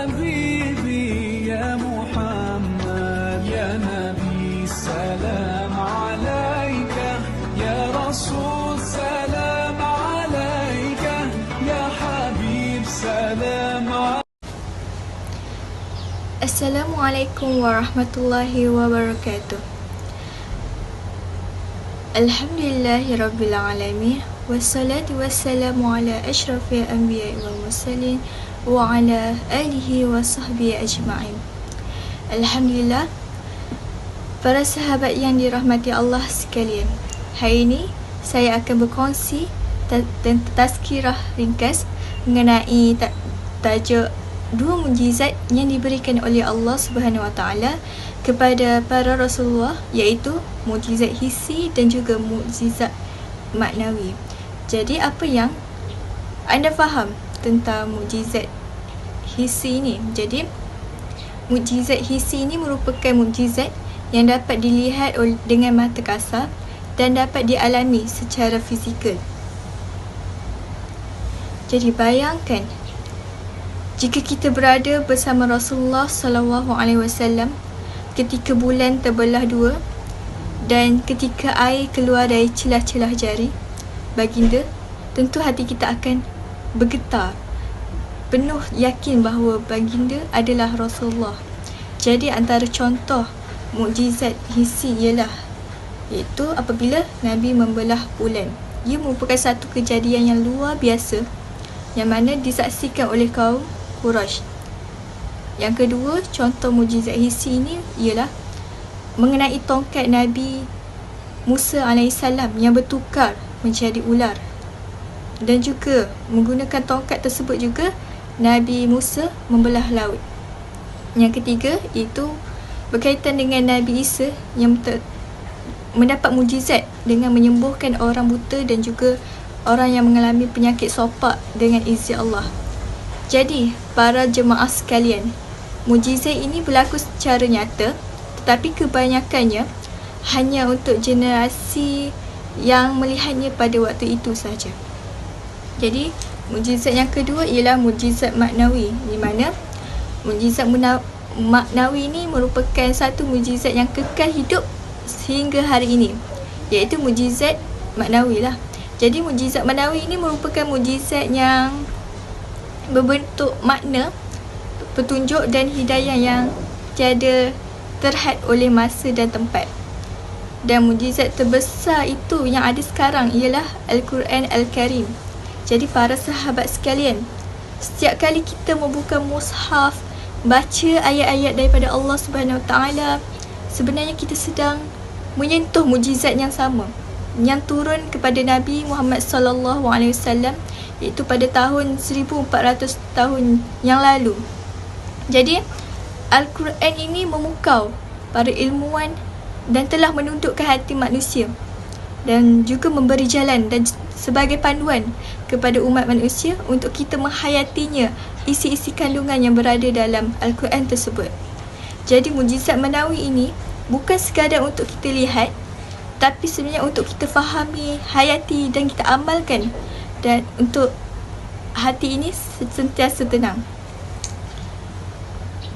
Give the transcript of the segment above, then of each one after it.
حبيبي يا محمد يا نبي سلام عليك. يا رسول سلام عليك. يا حبيب سلام عليك. السلام عليكم ورحمة الله وبركاته. الحمد لله رب العالمين والصلاة والسلام على أشرف الأنبياء والمرسلين alihi wa sahbihi ajma'in. Alhamdulillah para sahabat yang dirahmati Allah sekalian. Hari ini saya akan berkongsi tentang tazkirah ringkas mengenai ta- tajuk dua mujizat yang diberikan oleh Allah Subhanahu Wa Taala kepada para Rasulullah iaitu mujizat hissi dan juga mujizat maknawi. Jadi apa yang anda faham tentang mujizat hissi ini? Jadi mujizat hissi ini merupakan mujizat yang dapat dilihat dengan mata kasar dan dapat dialami secara fizikal. Jadi bayangkan jika kita berada bersama Rasulullah sallallahu alaihi wasallam ketika bulan terbelah dua dan ketika air keluar dari celah-celah jari baginda tentu hati kita akan bergetar penuh yakin bahawa baginda adalah Rasulullah jadi antara contoh mukjizat hissi ialah iaitu apabila Nabi membelah bulan ia merupakan satu kejadian yang luar biasa yang mana disaksikan oleh kaum Quraisy. Yang kedua, contoh mujizat hissi ini ialah mengenai tongkat Nabi Musa AS yang bertukar menjadi ular. Dan juga menggunakan tongkat tersebut juga Nabi Musa membelah laut. Yang ketiga itu berkaitan dengan Nabi Isa yang ter- mendapat mujizat dengan menyembuhkan orang buta dan juga orang yang mengalami penyakit sopak dengan izin Allah. Jadi, para jemaah sekalian, mujizat ini berlaku secara nyata tetapi kebanyakannya hanya untuk generasi yang melihatnya pada waktu itu sahaja. Jadi, mujizat yang kedua ialah mujizat maknawi di mana mujizat maknawi ini merupakan satu mujizat yang kekal hidup sehingga hari ini iaitu mujizat maknawi lah. Jadi mujizat maknawi ini merupakan mujizat yang berbentuk makna, petunjuk dan hidayah yang tiada terhad oleh masa dan tempat. Dan mujizat terbesar itu yang ada sekarang ialah Al-Quran Al-Karim. Jadi para sahabat sekalian, setiap kali kita membuka mushaf, baca ayat-ayat daripada Allah Subhanahu Wa Taala, sebenarnya kita sedang menyentuh mujizat yang sama yang turun kepada Nabi Muhammad sallallahu alaihi wasallam iaitu pada tahun 1400 tahun yang lalu. Jadi Al-Quran ini memukau para ilmuwan dan telah menundukkan hati manusia dan juga memberi jalan dan sebagai panduan kepada umat manusia untuk kita menghayatinya isi-isi kandungan yang berada dalam Al-Quran tersebut. Jadi mujizat menawi ini bukan sekadar untuk kita lihat tapi sebenarnya untuk kita fahami, hayati dan kita amalkan dan untuk hati ini sentiasa tenang.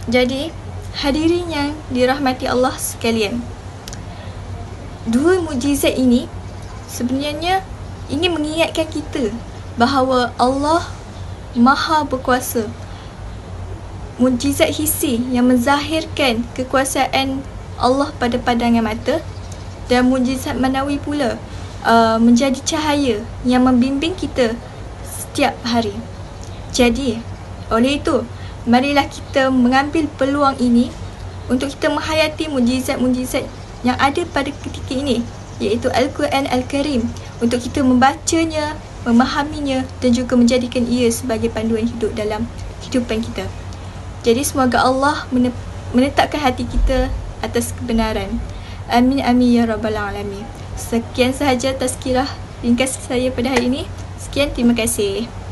Jadi, hadirin yang dirahmati Allah sekalian. Dua mujizat ini sebenarnya ini mengingatkan kita bahawa Allah Maha berkuasa. Mujizat hissi yang menzahirkan kekuasaan Allah pada pandangan mata dan mujizat manawi pula uh, menjadi cahaya yang membimbing kita setiap hari. Jadi, oleh itu, marilah kita mengambil peluang ini untuk kita menghayati mujizat-mujizat yang ada pada ketika ini iaitu Al-Quran Al-Karim untuk kita membacanya, memahaminya dan juga menjadikan ia sebagai panduan hidup dalam kehidupan kita. Jadi semoga Allah menetapkan hati kita atas kebenaran. Amin amin ya rabbal alamin. Sekian sahaja tazkirah ringkas saya pada hari ini. Sekian terima kasih.